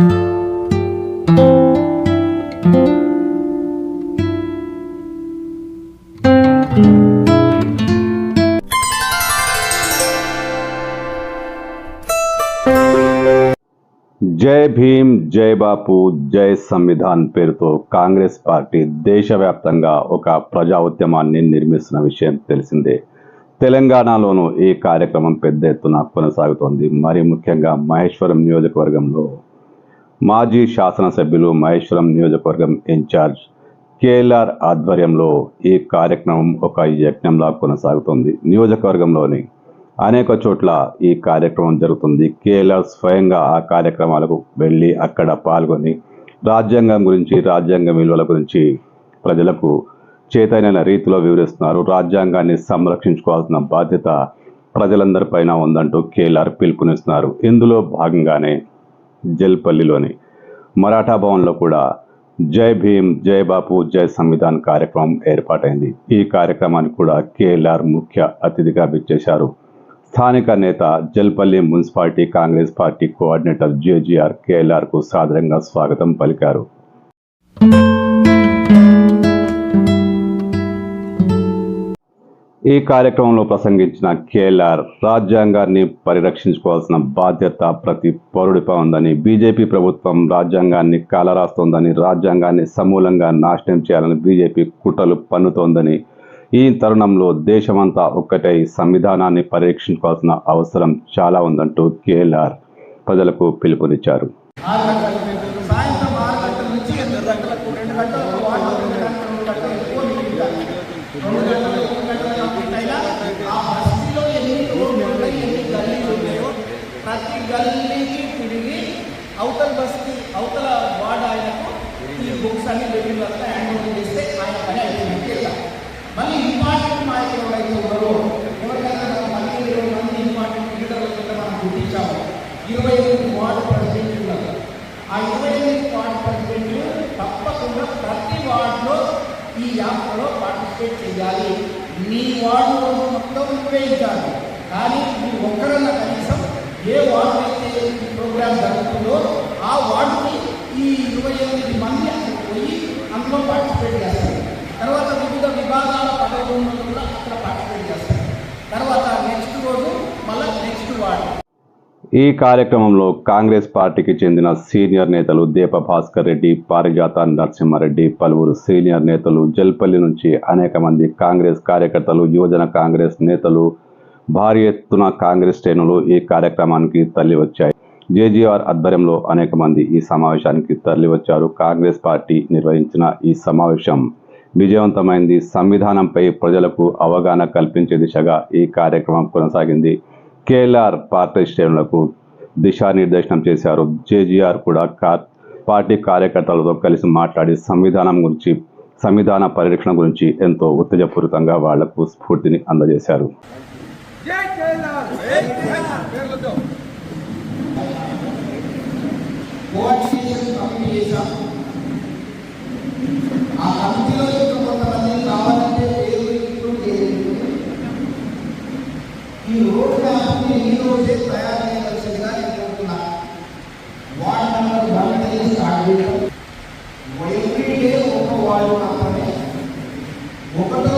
జై భీమ్ జై బాపు జై సంవిధాన్ పేరుతో కాంగ్రెస్ పార్టీ దేశవ్యాప్తంగా ఒక ప్రజా ఉద్యమాన్ని నిర్మిస్తున్న విషయం తెలిసిందే. తెలంగాణలోనూ ఈ కార్యక్రమం పెద్ద ఎత్తున కొనసాగుతోంది. మరి ముఖ్యంగా మహేశ్వరం నియోజకవర్గంలో మాజీ శాసనసభ్యులు మహేశ్వరం నియోజకవర్గం ఇన్ఛార్జ్ కేఎల్ఆర్ ఆధ్వర్యంలో ఈ కార్యక్రమం ఒక యజ్ఞంలా కొనసాగుతుంది. నియోజకవర్గంలోని అనేక చోట్ల ఈ కార్యక్రమం జరుగుతుంది. కేఎల్ఆర్ స్వయంగా ఆ కార్యక్రమాలకు వెళ్ళి అక్కడ పాల్గొని రాజ్యాంగం గురించి రాజ్యాంగ విలువల గురించి ప్రజలకు చైతన్య రీతిలో వివరిస్తున్నారు. రాజ్యాంగాన్ని సంరక్షించుకోవాల్సిన బాధ్యత ప్రజలందరిపైన ఉందంటూ కేఎల్ఆర్ పిలుపునిస్తున్నారు. ఇందులో భాగంగానే జల్పల్లిలోని మరాఠా భవన్లో కూడా జై భీమ్ జై బాపు జై సంవిధాన్ కార్యక్రమం ఏర్పాటైంది. ఈ కార్యక్రమానికి కూడా కేఎల్ఆర్ ముఖ్య అతిథిగా విచ్చేశారు. స్థానిక నేత Jalpally municipality Congress party coordinator JGR కేఎల్ఆర్కు సాదరంగా స్వాగతం పలికారు. ఈ కార్యక్రమంలో ప్రసంగించిన కేఎల్ఆర్ రాజ్యాంగాన్ని పరిరక్షించుకోవాల్సిన బాధ్యత ప్రతి పౌరుడిపై ఉందని బీజేపీ ప్రభుత్వం రాజ్యాంగాన్ని కాలరాస్తోందని రాజ్యాంగాన్ని సమూలంగా నాశనం చేయాలని బీజేపీ కుట్రలు పన్నుతోందని ఈ తరుణంలో దేశమంతా ఒక్కటై సంవిధానాన్ని పరీక్షించుకోవాల్సిన అవసరం చాలా ఉందంటూ కేఎల్ఆర్ ప్రజలకు పిలుపునిచ్చారు. అవతల బస్కి అవతల వార్డ్ ఆయనకు ఈ బుక్స్ అన్ని వెళ్ళిన వల్ల హ్యాండ్ ఓవర్ చేస్తే ఆయన పని అయిపోయింది. మళ్ళీ ఇంపార్టెంట్ నాయకులు ఎవరైతే ఉన్నారో ఎవరికైనా మనం మళ్ళీ ఇరవై మంది ఇంపార్టెంట్ లీడర్ల కింద మనం గుర్తించాము. ఇరవై ఎనిమిది వార్డు ప్రెసిడెంట్లు ఉన్నారు. ఆ ఇరవై ఎనిమిది వార్డు ప్రెసిడెంట్లు తప్పకుండా ప్రతి వార్డులో ఈ యాత్రలో పార్టిసిపేట్ చేయాలి. మీ వార్డు రోజు మొత్తం ఉపయోగించాలి. కానీ మీరు ఒక్కరన్నా కనీసం ఏ వార్డు అయితే ప్రోగ్రామ్ జరుగుతుందో ఆ వార్డుకి ఈ ఇరవై ఎనిమిది మంది అక్కడికి పోయి అందులో పార్టిసిపేట్ చేస్తారు. తర్వాత వివిధ విభాగాల పదవులు కూడా అక్కడ పార్టిసిపేట్ చేస్తారు. తర్వాత నెక్స్ట్ రోజు మళ్ళీ నెక్స్ట్ వార్డు. ఈ కార్యక్రమంలో కాంగ్రెస్ పార్టీకి చెందిన సీనియర్ నేతలు దీప భాస్కర్ రెడ్డి పారిజాత నరసింహారెడ్డి పలువురు సీనియర్ నేతలు జల్పల్లి నుంచి అనేక మంది కాంగ్రెస్ కార్యకర్తలు యువజన కాంగ్రెస్ నేతలు భారీ ఎత్తున కాంగ్రెస్ శ్రేణులు ఈ కార్యక్రమానికి తల్లి వచ్చాయి జేజీఆర్ ఆధ్వర్యంలో అనేక మంది ఈ సమావేశానికి తరలివచ్చారు. కాంగ్రెస్ పార్టీ నిర్వహించిన ఈ సమావేశం విజయవంతమైంది. సంవిధానంపై ప్రజలకు అవగాహన కల్పించే దిశగా ఈ కార్యక్రమం కొనసాగింది. కేఎల్ఆర్ పార్టీ శ్రేణులకు దిశానిర్దేశనం చేశారు. జేజీఆర్ కూడా కా- పార్టీ కార్యకర్తలతో కలిసి మాట్లాడి సంవిధానం గురించి సంవిధాన పరిరక్షణ గురించి ఎంతో ఉత్తేజపూరితంగా వాళ్ళకు స్ఫూర్తిని అందజేశారు జై కేఎల్ఆర్ పేర్లతో కోఆర్డినేషన్ కమిటీ చేశాం ఆ కమిటీలో యొక్క కొంతమంది కావాలంటే పేరు ఇంక్లూడ్ ఈ రోడ్ మ్యాప్ని ఈ రోజే తయారు చేయవలసిందిగా నేను కోరుతున్నా. వార్డ్ నెంబర్ వన్ నుంచి స్టార్ట్ చేయడం ఎవ్రీడే ఒక వార్డు మాత్రమే. ఒకటి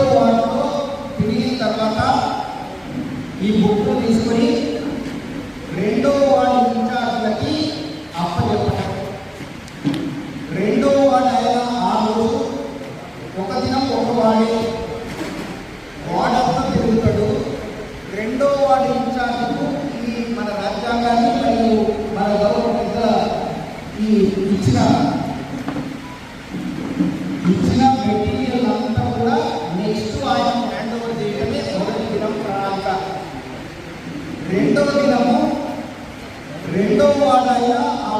ఇచ్చిన ఇచ్చిన మెటీరియల్ అంతా కూడా నెక్స్ట్ ఆయన హ్యాండ్ ఓవర్ చేయడమే మొదటి దినం ప్రణాళిక. రెండవ దినము రెండవ వాడైన ఆ